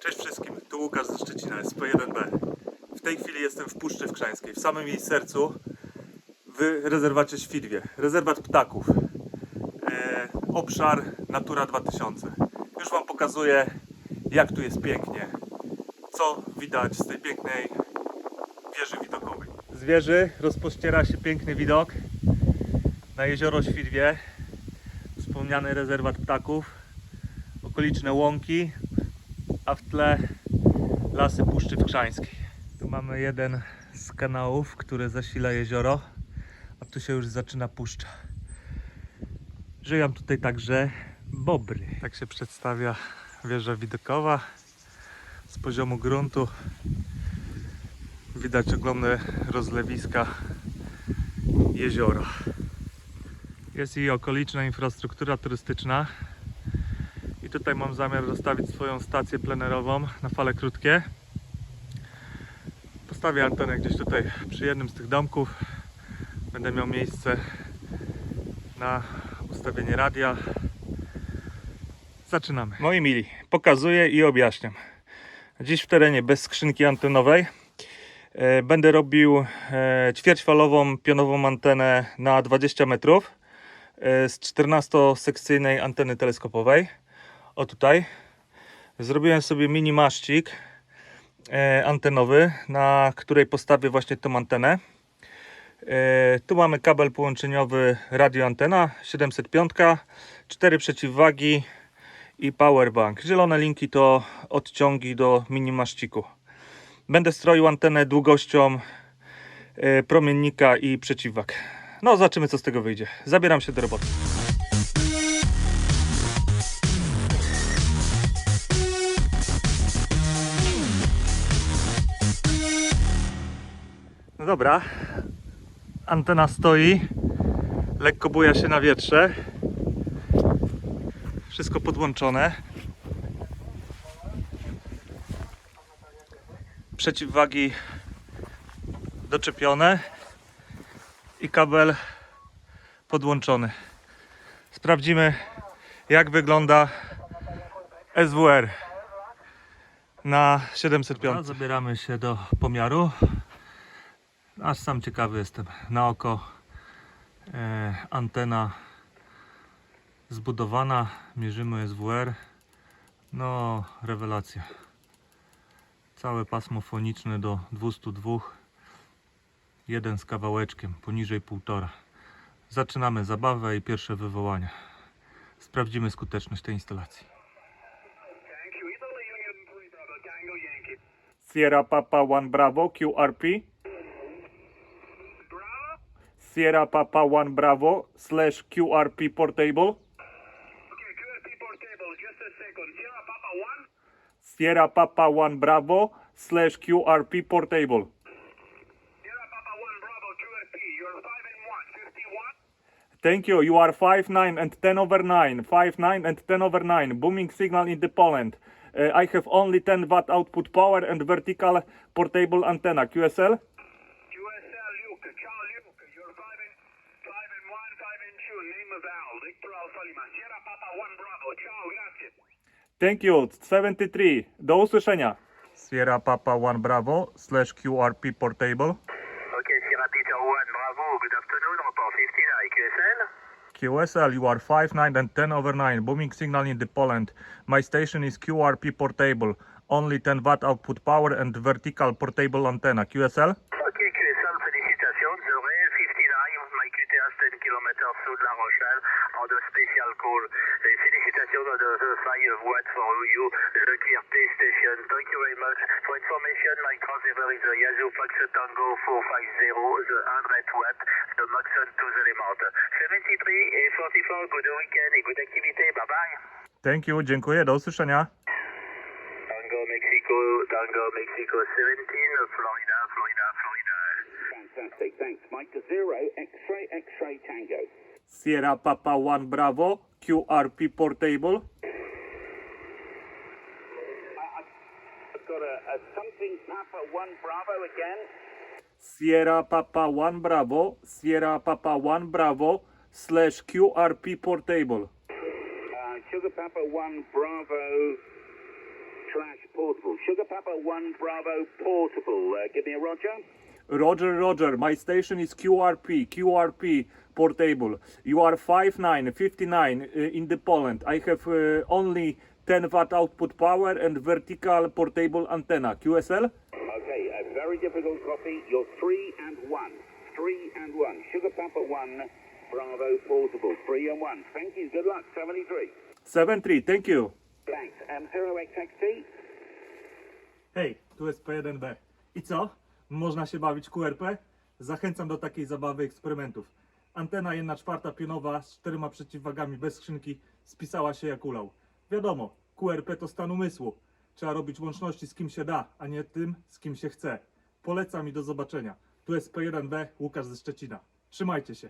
Cześć wszystkim, tu Łukasz ze Szczecina, SP1B. W tej chwili jestem w Puszczy Wkrzańskiej, w samym jej sercu, w rezerwacie Świdwie. Rezerwat ptaków. E, obszar Natura 2000. Już Wam pokazuję, jak tu jest pięknie. Co widać z tej pięknej wieży widokowej. Z wieży rozpościera się piękny widok na jezioro Świdwie. Wspomniany rezerwat ptaków. Okoliczne łąki, a w tle lasy Puszczy Wkrzańskiej. Tu mamy jeden z kanałów, który zasila jezioro, a tu się już zaczyna puszcza. Żyją tutaj także bobry. Tak się przedstawia wieża widokowa. Z poziomu gruntu widać ogromne rozlewiska jeziora. Jest i okoliczna infrastruktura turystyczna. I tutaj mam zamiar rozstawić swoją stację plenerową na fale krótkie. Postawię antenę gdzieś tutaj przy jednym z tych domków. Będę miał miejsce na ustawienie radia. Zaczynamy. Moi mili, pokazuję i objaśniam. Dziś w terenie bez skrzynki antenowej. E, Będę robił e, ćwierćfalową pionową antenę na 20 metrów e, z 14-sekcyjnej anteny teleskopowej. O tutaj. Zrobiłem sobie mini maszcik e, antenowy, na której postawię właśnie tą antenę. E, tu mamy kabel połączeniowy radioantena 705, 4 przeciwwagi i powerbank. Zielone linki to odciągi do mini maszciku. Będę stroił antenę długością e, promiennika i przeciwwag. No, zobaczymy co z tego wyjdzie. Zabieram się do roboty. Dobra, antena stoi, lekko buja się na wietrze. Wszystko podłączone. Przeciwwagi doczepione i kabel podłączony. Sprawdzimy jak wygląda SWR na 705. Zabieramy się do pomiaru. Aż sam ciekawy jestem. Na oko e, antena zbudowana. Mierzymy SWR. No, rewelacja. Całe pasmo foniczne do 202. Jeden z kawałeczkiem, poniżej 1,5. Zaczynamy zabawę i pierwsze wywołania. Sprawdzimy skuteczność tej instalacji. Tango, Italy Union 3 Bravo, Tango Yankee. Sierra Papa 1 Bravo QRP. Sierra Papa 1 Bravo slash QRP portable. Okay, QRP portable, just a second. Sierra Papa 1? Sierra Papa 1 Bravo slash QRP portable. Sierra Papa 1 Bravo, QRP. You're 5 and 1, 51? Thank you. You are 5 9 and 10 over 9. 5 9 and 10 over 9. Booming signal in the Poland. Uh, I have only 10 watt output power and vertical portable antenna. QSL? QSL Luke, Charles Luke. You're 5 and 5 and 1, 5 and 2. Name of Al, Victor Alpha Lima. Sierra Papa 1 Bravo. Ciao, grazie. Thank you. 73. Do usłyszenia. Sierra Papa 1 Bravo slash QRP portable. Okay, Sierra Peter 1 Bravo. Good afternoon. Report 59. QSL? QSL, you are 5 9 and 10 over 9. Booming signal in the Poland. My station is QRP portable. Only 10 watt output power and vertical portable antenna. QSL? QSL, call. Félicitations on the, the 5 watt for you, the QRP station. Thank you very much. For information, my transceiver is the Yazoo Fox Tango 450, the 100 watt, the Maxon to the remote. 73 and 44, good weekend and good activity. Bye-bye. Thank you, dziękuję, do usłyszenia. Tango Mexico, Tango Mexico 17, Florida, Florida, Florida. Fantastic, thanks. Mike zero, X-ray, X-ray, Tango. Sierra Papa 1 Bravo, QRP portable. I've got a, a something Papa 1 Bravo again. Sierra Papa 1 Bravo, Sierra Papa 1 Bravo slash QRP portable. Uh, Sugar Papa 1 Bravo slash portable. Sugar Papa 1 Bravo portable. Uh, give me a roger. Roger, Roger, my station is QRP, QRP portable. You are 59, 59 uh, in the Poland. I have uh, only 10 watt output power and vertical portable antenna. QSL? Okay, a very difficult copy. You're 3 and 1. 3 and 1. Sugar Papa 1 Bravo portable. 3 and 1. Thank you. Good luck. 73. 7-3, thank you. Thanks. Um, 0XXT. Hej, tu jest P1B. I co? Można się bawić QRP? Zachęcam do takiej zabawy eksperymentów. Antena 1 czwarta pionowa z czterema przeciwwagami bez skrzynki spisała się jak ulał. Wiadomo, QRP to stan umysłu. Trzeba robić łączności z kim się da, a nie tym, z kim się chce. Polecam i do zobaczenia. Tu jest P1B, Łukasz ze Szczecina. Trzymajcie się.